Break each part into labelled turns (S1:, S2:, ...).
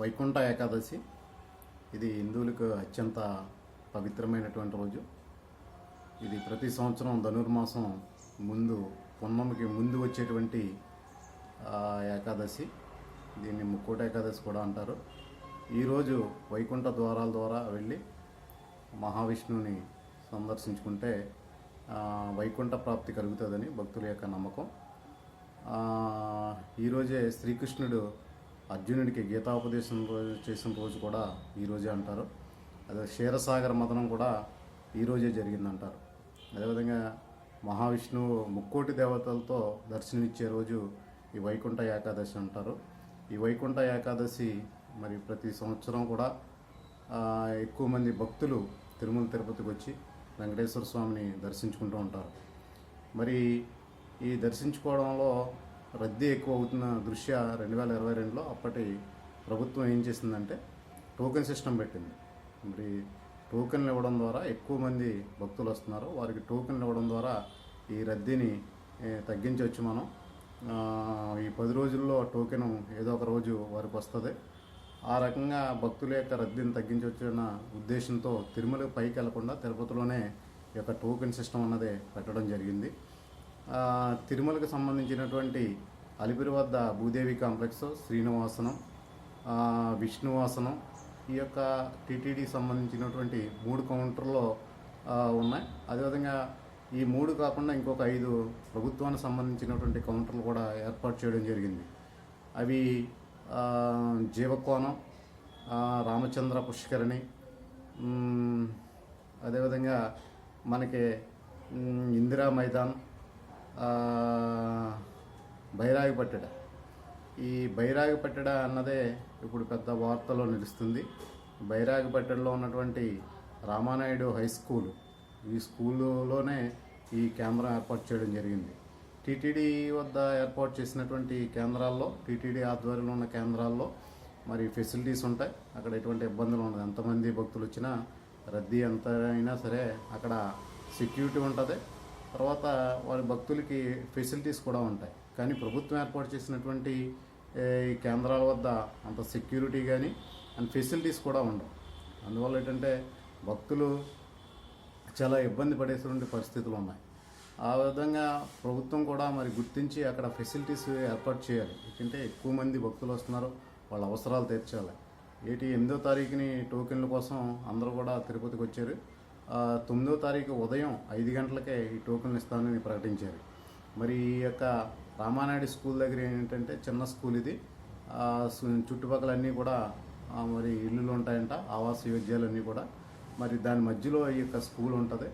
S1: వైకుంఠ ఏకాదశి. ఇది హిందువులకు అత్యంత పవిత్రమైనటువంటి రోజు. ఇది ప్రతి సంవత్సరం ధనుర్మాసం ముందు పున్నమికి ముందు వచ్చేటువంటి ఏకాదశి. దీన్ని ముక్కోట ఏకాదశి కూడా అంటారు. ఈరోజు వైకుంఠ ద్వారాల ద్వారా వెళ్ళి మహావిష్ణువుని సందర్శించుకుంటే వైకుంఠ ప్రాప్తి కలుగుతుందని భక్తుల యొక్క నమ్మకం. ఈరోజే శ్రీకృష్ణుడు అర్జునుడికి గీతాపదేశం రోజు చేసిన రోజు కూడా ఈరోజే అంటారు. అదే క్షీరసాగర మదనం కూడా ఈరోజే జరిగిందంటారు. అదేవిధంగా మహావిష్ణువు ముక్కోటి దేవతలతో దర్శనమిచ్చే రోజు ఈ వైకుంఠ ఏకాదశి అంటారు. ఈ వైకుంఠ ఏకాదశి మరి ప్రతి సంవత్సరం కూడా ఎక్కువ మంది భక్తులు తిరుమల తిరుపతికి వచ్చి వెంకటేశ్వర స్వామిని దర్శించుకుంటూ ఉంటారు. మరి ఈ దర్శించుకోవడంలో రద్దీ ఎక్కువ అవుతున్న దృష్ట్యా రెండు వేల ఇరవై రెండులో అప్పటి ప్రభుత్వం ఏం చేసిందంటే టోకెన్ సిస్టమ్ పెట్టింది. మరి టోకెన్లు ఇవ్వడం ద్వారా ఎక్కువ మంది భక్తులు వస్తున్నారు. వారికి టోకెన్లు ఇవ్వడం ద్వారా ఈ రద్దీని తగ్గించవచ్చు మనం. ఈ పది రోజుల్లో టోకెన్ ఏదో ఒక రోజు వారికి వస్తుంది. ఆ రకంగా భక్తుల యొక్క రద్దీని తగ్గించవచ్చు అన్న ఉద్దేశంతో తిరుమల పైకి వెళ్ళకుండా తిరుపతిలోనే ఈ యొక్క టోకెన్ సిస్టమ్ అన్నది పెట్టడం జరిగింది. తిరుమలకు సంబంధించినటువంటి అలిపిరి వద్ద భూదేవి కాంప్లెక్స్ శ్రీనివాసనం విష్ణువాసనం ఈ యొక్క టీటీడీ సంబంధించినటువంటి మూడు కౌంటర్లో ఉన్నాయి. అదేవిధంగా ఈ మూడు కాకుండా ఇంకొక ఐదు ప్రభుత్వానికి సంబంధించినటువంటి కౌంటర్లు కూడా ఏర్పాటు చేయడం జరిగింది. అవి జీవకోణం రామచంద్ర పుష్కరిణి అదేవిధంగా మనకి ఇందిరా మైదాన్ బైరాగి పట్టడ ఈ బైరాగి పట్టడ అన్నదే ఇప్పుడు పెద్ద వార్తలో నిలుస్తుంది. బైరాగి పట్టడలో ఉన్నటువంటి రామానాయుడు హై స్కూల్ ఈ స్కూలులోనే ఈ కేంద్రం ఏర్పాటు చేయడం జరిగింది. టీటీడీ వద్ద ఏర్పాటు చేసినటువంటి కేంద్రాల్లో టీటీడీ ఆధ్వర్యంలో ఉన్న కేంద్రాల్లో మరి ఫెసిలిటీస్ ఉంటాయి. అక్కడ ఎటువంటి ఇబ్బందులు ఉండదు. ఎంతమంది భక్తులు వచ్చినా రద్దీ ఎంత అయినా సరే అక్కడ సెక్యూరిటీ ఉంటుంది. తర్వాత వారి భక్తులకి ఫెసిలిటీస్ కూడా ఉంటాయి. కానీ ప్రభుత్వం ఏర్పాటు చేసినటువంటి ఈ కేంద్రాల వద్ద అంత సెక్యూరిటీ కానీ అండ్ ఫెసిలిటీస్ కూడా ఉండవు. అందువల్ల ఏంటంటే భక్తులు చాలా ఇబ్బంది పడేటువంటి పరిస్థితులు ఉన్నాయి. ఆ విధంగా ప్రభుత్వం కూడా మరి గుర్తించి అక్కడ ఫెసిలిటీస్ ఏర్పాటు చేయాలి. ఎందుకంటే ఎక్కువ మంది భక్తులు వస్తున్నారు వాళ్ళ అవసరాలు తీర్చాలి. ఏటి ఎనిమిదో తారీఖుని టోకెన్ల కోసం అందరూ కూడా తిరుపతికి వచ్చారు. తొమ్మిదో తారీఖు ఉదయం ఐదు గంటలకే ఈ టోకెన్లు ఇస్తానని ప్రకటించారు. మరి ఈ యొక్క రామానాయుడు స్కూల్ దగ్గర ఏంటంటే చిన్న స్కూల్ ఇది. చుట్టుపక్కల అన్నీ కూడా మరి ఇల్లులు ఉంటాయంట ఆవాస యోగ్యాలన్నీ కూడా. మరి దాని మధ్యలో ఈ యొక్క స్కూల్ ఉంటుంది.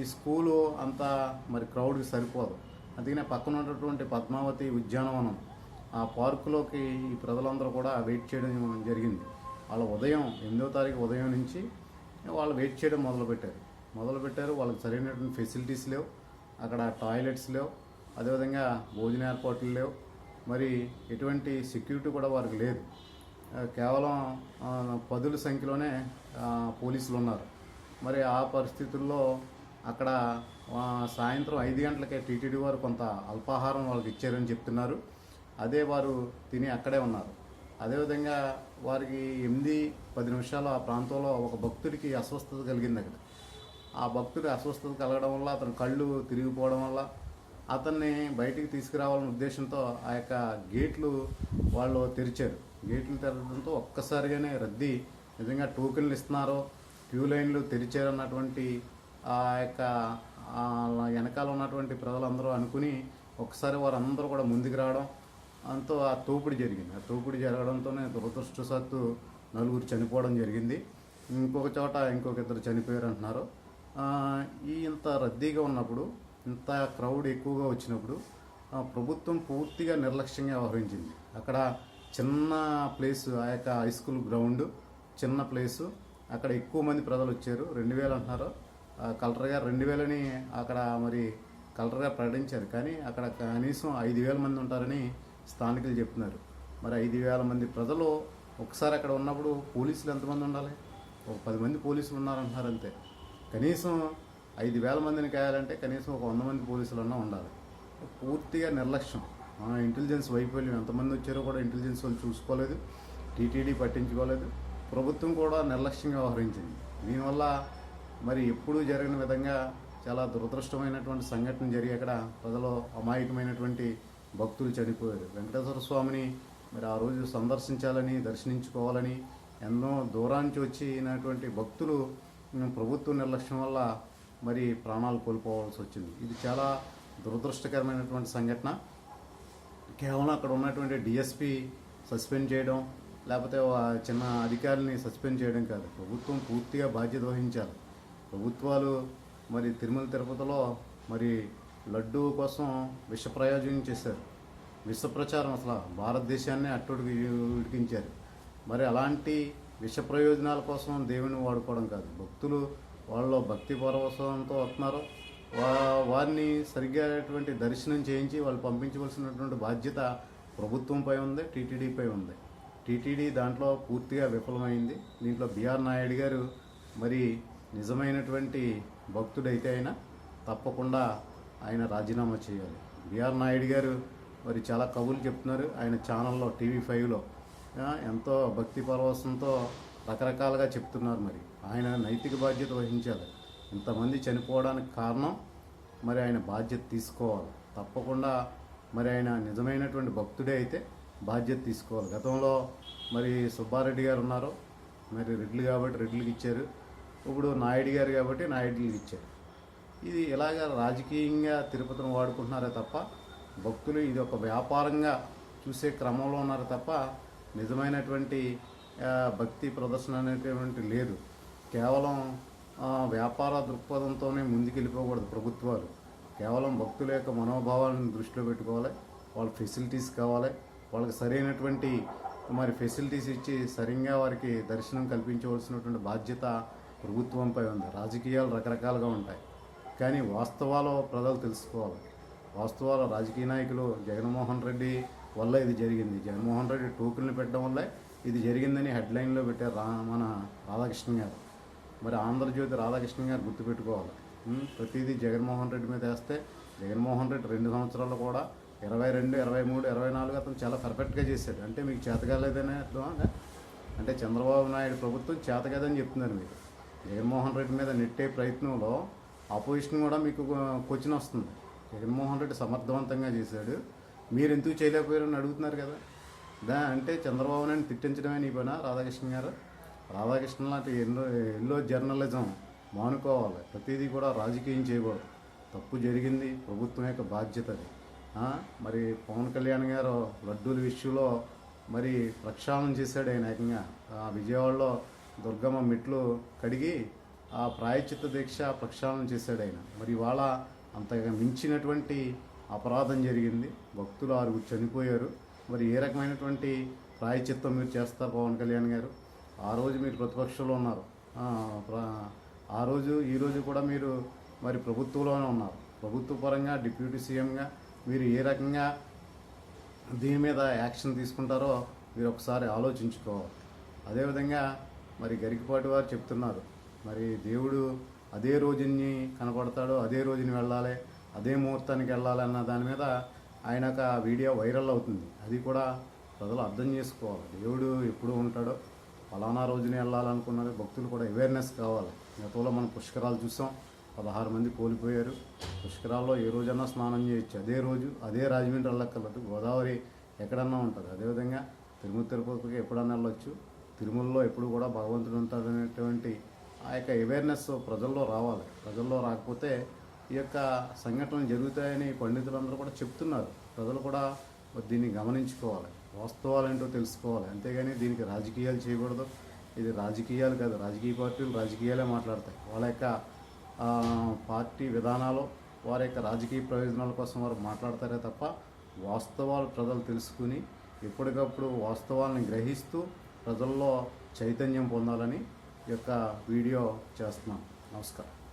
S1: ఈ స్కూలు అంతా మరి క్రౌడ్కి సరిపోదు. అందుకనే పక్కన ఉన్నటువంటి పద్మావతి ఉద్యానవనం ఆ పార్కులోకి ఈ ప్రజలందరూ కూడా వెయిట్ చేయడం జరిగింది. వాళ్ళ ఉదయం ఎనిమిదో తారీఖు ఉదయం నుంచి వాళ్ళు వెయిట్ చేయడం మొదలుపెట్టారు. మొదలుపెట్టారు వాళ్ళకి సరైనటువంటి ఫెసిలిటీస్ లేవు అక్కడ టాయిలెట్స్ లేవు అదేవిధంగా భోజన ఏర్పాట్లు లేవు మరి ఎటువంటి సెక్యూరిటీ కూడా వారికి లేదు. కేవలం పదుల సంఖ్యలోనే పోలీసులు ఉన్నారు. మరి ఆ పరిస్థితుల్లో అక్కడ సాయంత్రం ఐదు గంటలకే టీటీడీ వారు కొంత అల్పాహారం వాళ్ళకి ఇచ్చారని చెప్తున్నారు. అదే వారు తిని అక్కడే ఉన్నారు. అదేవిధంగా వారికి ఎనిమిది పది నిమిషాలు ఆ ప్రాంతంలో ఒక భక్తుడికి అస్వస్థత కలిగింది అక్కడ. ఆ భక్తుడి అస్వస్థత కలగడం వల్ల అతని కళ్ళు తిరిగిపోవడం వల్ల అతన్ని బయటికి తీసుకురావాలనే ఉద్దేశంతో ఆ యొక్క గేట్లు వాళ్ళు తెరిచారు. గేట్లు తెరవడంతో ఒక్కసారిగానే రద్దీ నిజంగా టోకెన్లు ఇస్తున్నారో క్యూ లైన్లు తెరిచారు అన్నటువంటి ఆ యొక్క వెనకాల ఉన్నటువంటి ప్రజలందరూ అనుకుని ఒకసారి వారందరూ కూడా ముందుకు రావడం అంతో ఆ తోపుడు జరిగింది. ఆ తోపుడు జరగడంతోనే దురదృష్టవశాత్తు నలుగురు చనిపోవడం జరిగింది. ఇంకొక చోట ఇంకొక ఇద్దరు చనిపోయారు అంటున్నారు. ఈ ఇంత రద్దీగా ఉన్నప్పుడు ఇంత క్రౌడ్ ఎక్కువగా వచ్చినప్పుడు ప్రభుత్వం పూర్తిగా నిర్లక్ష్యంగా వ్యవహరించింది. అక్కడ చిన్న ప్లేస్ ఆ యొక్క హై స్కూల్ గ్రౌండ్ చిన్న ప్లేసు. అక్కడ ఎక్కువ మంది ప్రజలు వచ్చారు. రెండు వేలు అంటున్నారు. ఆ, కలెక్టర్ గారు రెండు వేలని అక్కడ మరి కలెక్టర్ గారు ప్రకటించారు. కానీ అక్కడ కనీసం ఐదు వేల మంది ఉంటారని స్థానికులు చెప్తున్నారు. మరి ఐదు వేల మంది ప్రజలు ఒకసారి అక్కడ ఉన్నప్పుడు పోలీసులు ఎంతమంది ఉండాలి? ఒక పది మంది పోలీసులు ఉన్నారంటున్నారు అంతే. కనీసం ఐదు వేల మందిని కాయాలంటే కనీసం ఒక వంద మంది పోలీసులన్నా ఉండాలి. పూర్తిగా నిర్లక్ష్యం. ఇంటెలిజెన్స్ వైఫల్యం. ఎంతమంది వచ్చారో కూడా ఇంటెలిజెన్స్ వాళ్ళు చూసుకోలేదు టీటీడీ పట్టించుకోలేదు. ప్రభుత్వం కూడా నిర్లక్ష్యంగా వ్యవహరించింది. దీనివల్ల మరి ఎప్పుడూ జరిగిన విధంగా చాలా దురదృష్టమైనటువంటి సంఘటన జరిగి అక్కడ ప్రజలు అమాయకమైనటువంటి భక్తులు చనిపోయారు. వెంకటేశ్వర స్వామిని మరి ఆ రోజు సందర్శించాలని దర్శించుకోవాలని ఎన్నో దూరానికి వచ్చినటువంటి భక్తులు ప్రభుత్వ నిర్లక్ష్యం వల్ల మరి ప్రాణాలు కోల్పోవాల్సి వచ్చింది. ఇది చాలా దురదృష్టకరమైనటువంటి సంఘటన. కేవలం అక్కడ ఉన్నటువంటి డిఎస్పి సస్పెండ్ చేయడం లేకపోతే చిన్న అధికారిని సస్పెండ్ చేయడం కాదు. ప్రభుత్వం పూర్తిగా బాధ్యత వహించాలి. ప్రభుత్వాలు మరి తిరుమల తిరుపతిలో మరి లడ్డూ కోసం విష ప్రయోజనం చేశారు. విష ప్రచారం అసలు భారతదేశాన్ని అట్టుడికి ఉడికించారు. మరి అలాంటి విష ప్రయోజనాల కోసం దేవుని వాడుకోవడం కాదు. భక్తులు వాళ్ళ భక్తి పరవశంతో వస్తున్నారు. వా- వారిని సరిగ్గాటువంటి దర్శనం చేయించి వాళ్ళు పంపించవలసినటువంటి బాధ్యత ప్రభుత్వంపై ఉంది టీటీడీపై ఉంది. టీటీడీ దాంట్లో పూర్తిగా విఫలమైంది. దీంట్లో బిఆర్ నాయుడు గారు మరి నిజమైనటువంటి భక్తుడైతే అయినా తప్పకుండా ఆయన రాజీనామా చేయాలి. బిఆర్ నాయుడు గారు మరి చాలా కవులు చెప్తున్నారు. ఆయన ఛానల్లో టీవీ ఫైవ్లో. ఎంతో భక్తి పరవశంతో రకరకాలుగా చెప్తున్నారు మరి. ఆయన నైతిక బాధ్యత వహించాలి. ఇంతమంది చనిపోవడానికి కారణం మరి ఆయన బాధ్యత తీసుకోవాలి. తప్పకుండా మరి ఆయన నిజమైనటువంటి భక్తుడే అయితే బాధ్యత తీసుకోవాలి. గతంలో మరి సుబ్బారెడ్డి గారు ఉన్నారు. మరి రెడ్లు కాబట్టి రెడ్లకి ఇచ్చారు. ఇప్పుడు నాయుడు గారు కాబట్టి నాయుడులకి ఇచ్చారు. ఇది ఇలాగ రాజకీయంగా తిరుపతిని వాడుకుంటున్నారే తప్ప భక్తులు ఇది ఒక వ్యాపారంగా చూసే క్రమంలో ఉన్నారు తప్ప నిజమైనటువంటి భక్తి ప్రదర్శన అనేటువంటి లేదు. కేవలం వ్యాపార దృక్పథంతోనే ముందుకెళ్ళిపోకూడదు ప్రభుత్వాలు. కేవలం భక్తుల యొక్క మనోభావాలను దృష్టిలో పెట్టుకోవాలి. వాళ్ళ ఫెసిలిటీస్ కావాలి. వాళ్ళకి సరైనటువంటి మరి ఫెసిలిటీస్ ఇచ్చి సరిగ్గా వారికి దర్శనం కల్పించవలసినటువంటి బాధ్యత ప్రభుత్వంపై ఉంది. రాజకీయాలు రకరకాలుగా ఉంటాయి. కానీ వాస్తవాలు ప్రజలు తెలుసుకోవాలి. వాస్తవాలు రాజకీయ నాయకులు జగన్మోహన్ రెడ్డి వల్ల ఇది జరిగింది. జగన్మోహన్ రెడ్డి టోకుల్ని పెట్టడం వల్లే ఇది జరిగిందని హెడ్లైన్లో పెట్టారు రా మన రాధాకృష్ణ గారు. మరి ఆంధ్రజ్యోతి రాధాకృష్ణ గారు గుర్తుపెట్టుకోవాలి. ప్రతిదీ జగన్మోహన్ రెడ్డి మీద వేస్తే జగన్మోహన్ రెడ్డి రెండు సంవత్సరాలు కూడా ఇరవై రెండు ఇరవై మూడు ఇరవై నాలుగు అతను చాలా పర్ఫెక్ట్గా చేశాడు. అంటే మీకు చేతకాలేదనే అర్థం అంటే చంద్రబాబు నాయుడు ప్రభుత్వం చేతగాదని చెప్తున్నారు మీరు. జగన్మోహన్ రెడ్డి మీద నెట్టే ప్రయత్నంలో ఆపోజిషన్ కూడా మీకు క్వశ్చన్ వస్తుంది. జగన్మోహన్ రెడ్డి సమర్థవంతంగా చేశాడు. మీరు ఎందుకు చేయలేకపోయారని అడుగుతున్నారు కదా. దా అంటే చంద్రబాబు నాయుడు తిట్టించడమే నీ పైన రాధాకృష్ణ గారు? రాధాకృష్ణ లాంటి ఎన్నో ఎల్లో జర్నలిజం మానుకోవాలి. ప్రతిదీ కూడా రాజకీయం చేయకూడదు. తప్పు జరిగింది ప్రభుత్వం యొక్క బాధ్యత అది. మరి పవన్ కళ్యాణ్ గారు లడ్డూల విషయంలో మరి ప్రక్షాళన చేశాడు ఆయన ఏకంగా. ఆ విజయవాడలో దుర్గమ్మ మెట్లు కడిగి ఆ ప్రాయచిత్త దీక్ష ప్రక్షాళన చేశాడు ఆయన. మరి ఇవాళ అంతగా మించినటువంటి అపరాధం జరిగింది. భక్తులు ఆరుగురు చనిపోయారు. మరి ఏ రకమైనటువంటి ప్రాయచిత్తం మీరు చేస్తారు పవన్ కళ్యాణ్ గారు? ఆ రోజు మీరు ప్రతిపక్షంలో ఉన్నారు. ఆ, ప్ర- ఆ రోజు ఈరోజు కూడా మీరు మరి ప్రభుత్వంలోనే ఉన్నారు. ప్రభుత్వ పరంగా డిప్యూటీ సీఎంగా మీరు ఏ రకంగా దీని మీద యాక్షన్ తీసుకుంటారో మీరు ఒకసారి ఆలోచించుకోవాలి. అదేవిధంగా మరి గరికపాటి వారు చెప్తున్నారు. మరి దేవుడు అదే రోజుని కనపడతాడు అదే రోజుని వెళ్ళాలి అదే ముహూర్తానికి వెళ్ళాలి అన్న దాని మీద ఆయన ఒక వీడియో వైరల్ అవుతుంది. అది కూడా ప్రజలు అర్థం చేసుకోవాలి. దేవుడు ఎప్పుడు ఉంటాడో ఫలానా రోజునే వెళ్ళాలనుకున్నది భక్తులు కూడా అవేర్నెస్ కావాలి. గతంలో మనం పుష్కరాలు చూసాం పదహారు మంది కోల్పోయారు. పుష్కరాల్లో ఏ రోజన్నా స్నానం చేయొచ్చు. అదే రోజు అదే రాజమండ్రి వెళ్ళక్కర్లేదు గోదావరి ఎక్కడన్నా ఉంటుంది అదేవిధంగా తిరుమల తిరుపతికి ఎప్పుడన్నా వెళ్ళొచ్చు. తిరుమలలో ఎప్పుడు కూడా భగవంతుడు ఉంటాడు అనేటువంటి ఆ యొక్క అవేర్నెస్ ప్రజల్లో రావాలి. ప్రజల్లో రాకపోతే ఈ యొక్క సంఘటనలు జరుగుతాయని పండితులందరూ కూడా చెప్తున్నారు. ప్రజలు కూడా దీన్ని గమనించుకోవాలి. వాస్తవాలు ఏంటో తెలుసుకోవాలి. అంతేగాని దీనికి రాజకీయాలు చేయకూడదు. ఇది రాజకీయాలు కాదు. రాజకీయ పార్టీలు రాజకీయాలే మాట్లాడతాయి. వాళ్ళ యొక్క పార్టీ విధానాలు వారి యొక్క రాజకీయ ప్రయోజనాల కోసం వారు మాట్లాడతారే తప్ప వాస్తవాలు ప్రజలు తెలుసుకుని ఎప్పటికప్పుడు వాస్తవాలను గ్రహిస్తూ ప్రజల్లో చైతన్యం పొందాలని యొక్క వీడియో చేస్తున్నాను నమస్కారం